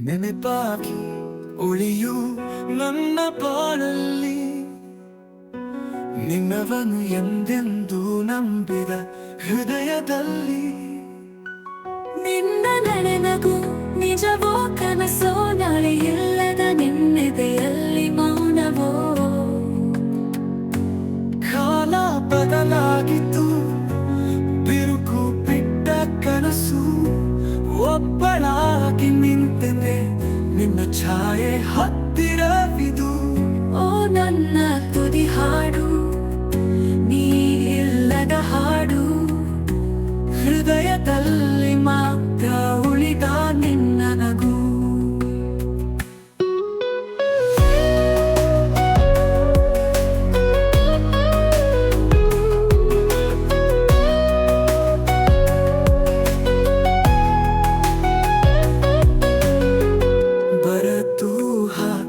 ನೆನಪಾಗಿ ಉಳಿಯು ನನ್ನ ಬಾಳಲ್ಲಿ. ನಿನ್ನವನು ಎಂದೆಂದು ನಂಬಿದ ಹೃದಯದಲ್ಲಿ. ನಿನ್ನ ನಡೆನಗು ನಿಜವೋ ಕನಸೋ ನಾಳೆ ಒಬ್ಬಳಾಗಿ ನಿಂತೆನೆ. ನಿನ್ನ ಛಾಯೆ ಹತ್ತಿರವಿದು.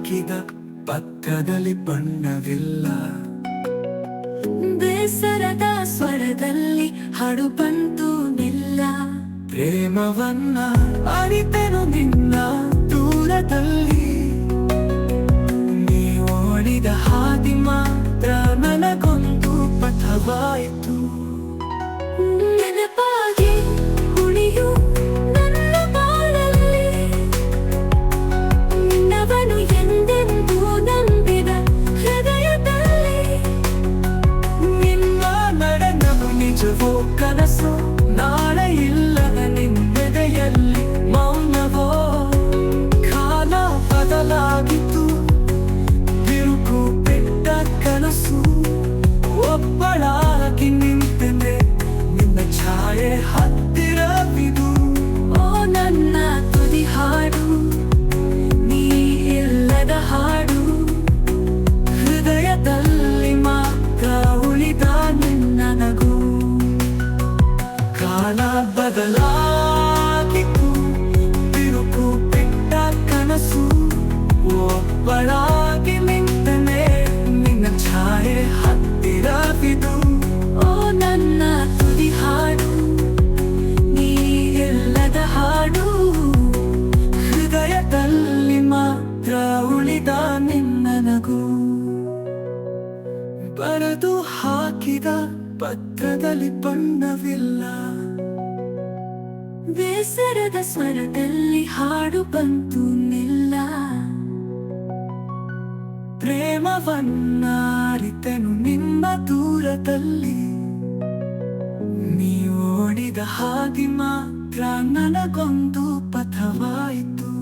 ಹಾಕಿದ ಪಕ್ಕದಲ್ಲಿ ಬಣ್ಣವಿಲ್ಲ. ಬೇಸರದ ಸ್ವರದಲ್ಲಿ ಹಾಡು ಬಂತು ನಿಲ್ಲ. ಪ್ರೇಮವನ್ನ ಅರಿತೆನು ನಿನ್ನ ದೂರದಲ್ಲಿ. ನೀ ಓಡಿದ ಹಾದಿ ಮಾತ್ರ ನನಗೊಂದು ಪಥವಾಯಿತು. ಕಾಲ ಬದಲಾಗಿತ್ತು ಹಾಕಿದ ಪತ್ರದಲ್ಲಿ ಬಣ್ಣವಿಲ್ಲ. ಬೇಸರದ ಸ್ವರದಲ್ಲಿ ಹಾಡು ಬಂತು ನಿಲ್ಲ. ಪ್ರೇಮವನ್ನಾರಿತನು ನಿಮ್ಮ ದೂರದಲ್ಲಿ. ನೀ ಓಡಿದ ಹಾದಿ ಮಾತ್ರ ನನಗೊಂದು ಪಥವಾಯಿತು.